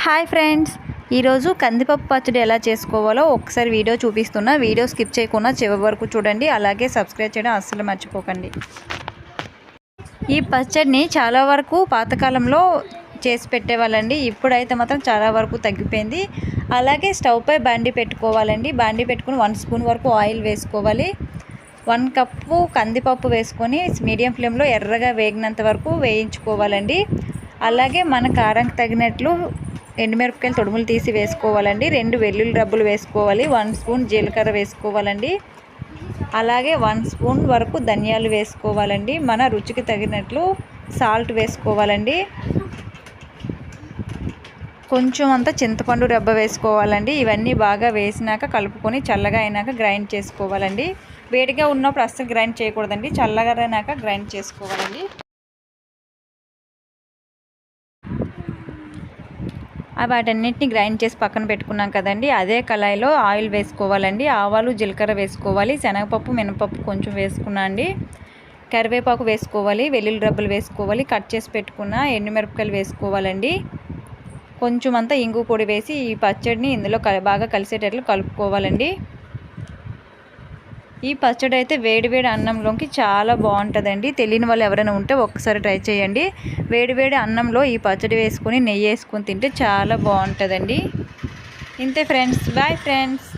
Hi friends. ఈరోజు కందిపప్పు పచ్చడి ఎలా చేసుకోవాలో ఒకసారి వీడియో చూపిస్తున్నా. వీడియో స్కిప్ చేయకుండా చివరి వరకు చూడండి. అలాగే సబ్స్క్రైబ్ చేయడం అస్సలు మర్చిపోకండి. ఈ పచ్చడిని చాలా వరకు పాతకాలంలో చేసి పెట్టేవాళ్ళండి. ఇప్పుడైతే మాత్రం చాలా వరకు తగ్గిపోయింది. అలాగే స్టవ్పై బాండి పెట్టుకోవాలండి. బాండి పెట్టుకుని వన్ స్పూన్ వరకు ఆయిల్ వేసుకోవాలి. వన్ కప్పు కందిపప్పు వేసుకొని మీడియం ఫ్లేమ్లో ఎర్రగా వేగినంత వరకు వేయించుకోవాలండి. అలాగే మన కారంకి తగినట్లు ఎండుమిరపకాయలు తొడుములు తీసి వేసుకోవాలండి. రెండు వెల్లుల్లి రబ్బులు వేసుకోవాలి. వన్ స్పూన్ జీలకర్ర వేసుకోవాలండి. అలాగే వన్ స్పూన్ వరకు ధనియాలు వేసుకోవాలండి. మన రుచికి తగినట్లు సాల్ట్ వేసుకోవాలండి. కొంచెం అంతా చింతపండు రబ్బ వేసుకోవాలండి. ఇవన్నీ బాగా వేసినాక కలుపుకొని చల్లగా అయినాక గ్రైండ్ చేసుకోవాలండి. వేడిగా ఉన్నప్పుడు అస్సలు గ్రైండ్ చేయకూడదండి. చల్లగా అయినాక గ్రైండ్ చేసుకోవాలండి. వాటన్నిటిని గ్రైండ్ చేసి పక్కన పెట్టుకున్నాం కదండి. అదే కళాయిలో ఆయిల్ వేసుకోవాలండి. ఆవాలు జీలకర్ర వేసుకోవాలి. శనగపప్పు మినపప్పు కొంచెం వేసుకున్నా అండి. కరివేపాకు వేసుకోవాలి. వెల్లుల్లి రబ్బలు వేసుకోవాలి. కట్ చేసి పెట్టుకున్న ఎండుమిరపకాయలు వేసుకోవాలండి. కొంచెం అంతా ఇంగు పొడి వేసి ఈ పచ్చడిని ఇందులో బాగా కలిసేటట్లు కలుపుకోవాలండి. ఈ పచ్చడి అయితే వేడివేడి అన్నంలోకి చాలా బాగుంటుందండి. తెలియని వాళ్ళు ఎవరైనా ఉంటే ఒక్కసారి ట్రై చేయండి. వేడివేడి అన్నంలో ఈ పచ్చడి వేసుకొని నెయ్యి వేసుకొని తింటే చాలా బాగుంటుందండి. ఇంతే ఫ్రెండ్స్. Bye friends.